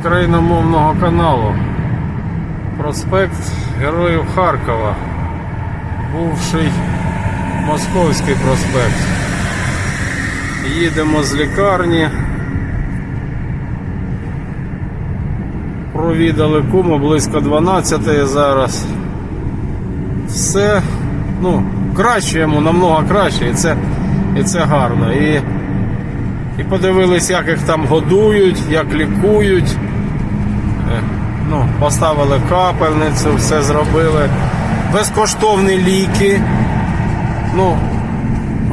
україномовного каналу. Проспект Героїв Харкова. Бувший Московський проспект. Їдемо з лікарні. Провідали куму близько 12 зараз. Все, ну, краще йому, намного краще, і це, і це гарно. І, і подивились, як їх там годують, як лікують. Е, Ну, поставили капельницю, все зробили. Безкоштовні ліки. Ну,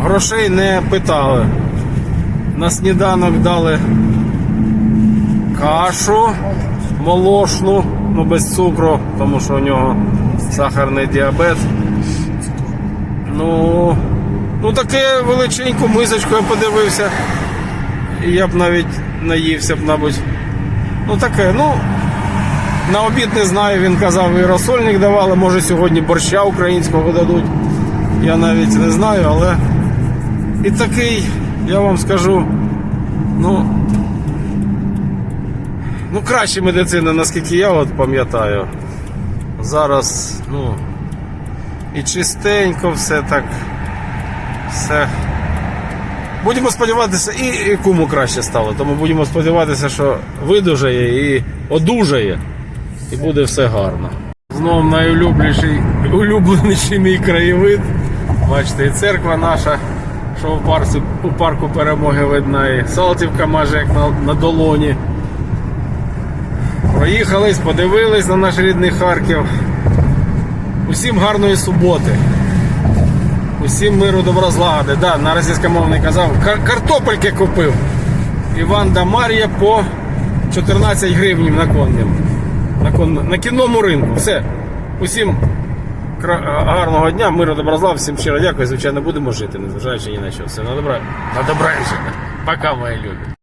грошей не питали. На сніданок дали кашу молошну, ну без цукру, тому що у нього сахарний діабет. Ну, ну таке величеньку мисочку я подивився. Я б навіть наївся б, мабуть. Ну таке, ну. На обід не знаю, він казав, і розсольник давали, може сьогодні борща українського дадуть. Я навіть не знаю, але і такий, я вам скажу, ну, ну краще медицина, наскільки я от пам'ятаю. Зараз, ну, і чистенько все так. Все. Будемо сподіватися, і, і куму краще стало. Тому будемо сподіватися, що видужає і одужає, і буде все гарно. Знову найулюбленіший улюбленіший мій краєвид. Бачите, і церква наша, що у парку, у парку перемоги видна, і Салтівка майже як на, на долоні. Проїхались, подивились на наш рідний Харків. Усім гарної суботи. Усім миру добра злагоди. Да, на російськомовний казав, кар- картопельки купив. Іван да Марія по 14 гривнів на коннім. На, кон... на кінному ринку. Все. Усім гарного дня, миру добра злагоди. всім щиро дякую. Звичайно, будемо жити, незважаючи ні на що. Все на добра. На добра. Пока, мої любі.